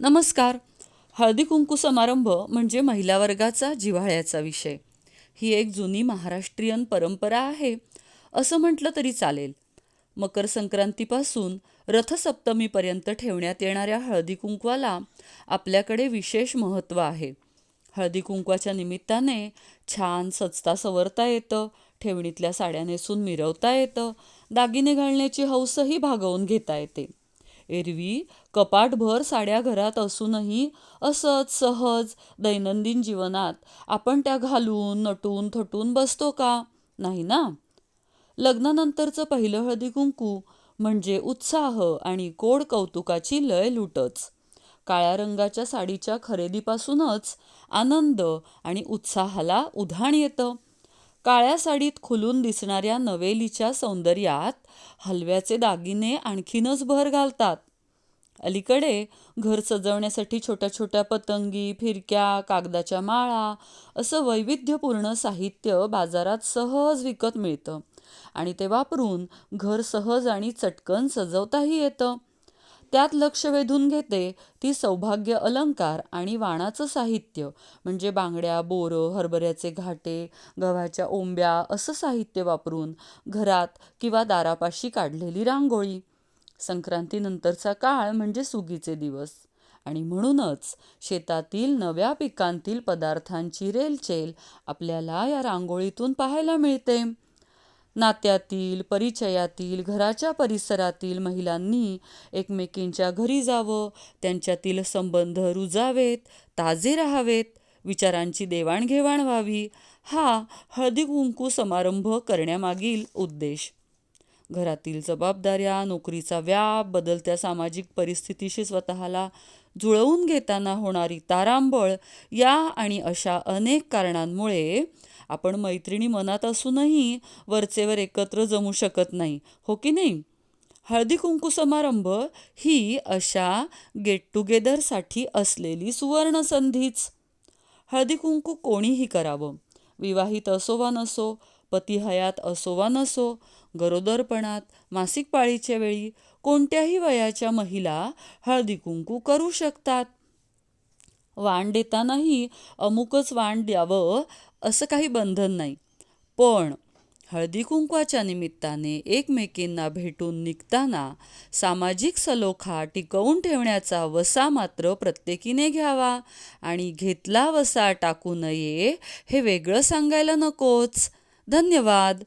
नमस्कार. हळदी कुंकू समारंभ म्हणजे महिला वर्गाचा जिव्हाळ्याचा विषय. ही एक जुनी महाराष्ट्रीयन परंपरा आहे असं म्हटलं तरी चालेल. मकर संक्रांतीपासून रथसप्तमीपर्यंत ठेवण्यात येणाऱ्या हळदी कुंकवाला आपल्याकडे विशेष महत्त्व आहे. हळदी कुंकवाच्या निमित्ताने छान सजता सवरता येतं ठेवणीतल्या साड्या नेसून मिरवता येतं दागिने घालण्याची हौसही भागवून घेता येते. एरवी कपाटभर साड्या घरात असूनही असंच सहज दैनंदिन जीवनात. आपण त्या घालून नटून थटून बसतो का? नाही ना? लग्नानंतरचं पहिलं हळदी कुंकू म्हणजे उत्साह आणि कोड कौतुकाची लय लुटच. काळ्या रंगाच्या साडीच्या खरेदीपासूनच आनंद आणि उत्साहाला उधाण येतं. काळ्या साडीत खुलून दिसणाऱ्या नवेलीच्या सौंदर्यात हलव्याचे दागिने आणखीनच भर घालतात. अलीकडे घर सजवण्यासाठी छोट्या छोट्या पतंगी फिरक्या कागदाच्या माळा असं वैविध्यपूर्ण साहित्य बाजारात सहज विकत मिळतं आणि ते वापरून घर सहज आणि चटकन सजवताही येतं. त्यात लक्ष वेधून घेते ती सौभाग्य अलंकार आणि वाणाचं साहित्य. म्हणजे बांगड्या बोरं हरभऱ्याचे घाटे गव्हाच्या ओंब्या असं साहित्य वापरून घरात किंवा दारापाशी काढलेली रांगोळी. संक्रांतीनंतरचा काळ म्हणजे सुगीचे दिवस. आणि म्हणूनच शेतातील नव्या पिकांतील पदार्थांची रेलचेल आपल्याला या रांगोळीतून पाहायला मिळते. नात्यातील परिचयातील घराच्या परिसरातील महिलांनी एकमेकींच्या घरी जावं त्यांच्यातील संबंध रुजावेत ताजे राहावेत विचारांची देवाणघेवाण व्हावी हा हळदी कुंकू समारंभ करण्यामागील उद्देश. घरातील जबाबदाऱ्या नोकरीचा व्याप बदलत्या सामाजिक परिस्थितीशी स्वतःला जुळवून घेताना होणारी तारांबळ या आणि अशा अनेक कारणांमुळे आपण मैत्रिणी मनात असूनही वरचेवर एकत्र जमू शकत नाही. हो की नाही? हळदी कुंकू समारंभ ही अशा गेट टुगेदरसाठी असलेली सुवर्ण संधीच. हळदी कुंकू कोणीही करावं. विवाहित असो वा नसो पती हयात असो वा नसो गरोदरपणात मासिक पाळीच्या वेळी कोणत्याही वयाच्या महिला हळदी कुंकू करू शकतात. वाण देतानाही अमुकच वाण द्यावं असं काही बंधन नाही. पण हळदी कुंकवाच्या निमित्ताने एकमेकींना भेटून निघताना सामाजिक सलोखा टिकवून ठेवण्याचा वसा मात्र प्रत्येकीने घ्यावा आणि घेतला वसा टाकू नये हे वेगळं सांगायला नकोच. धन्यवाद.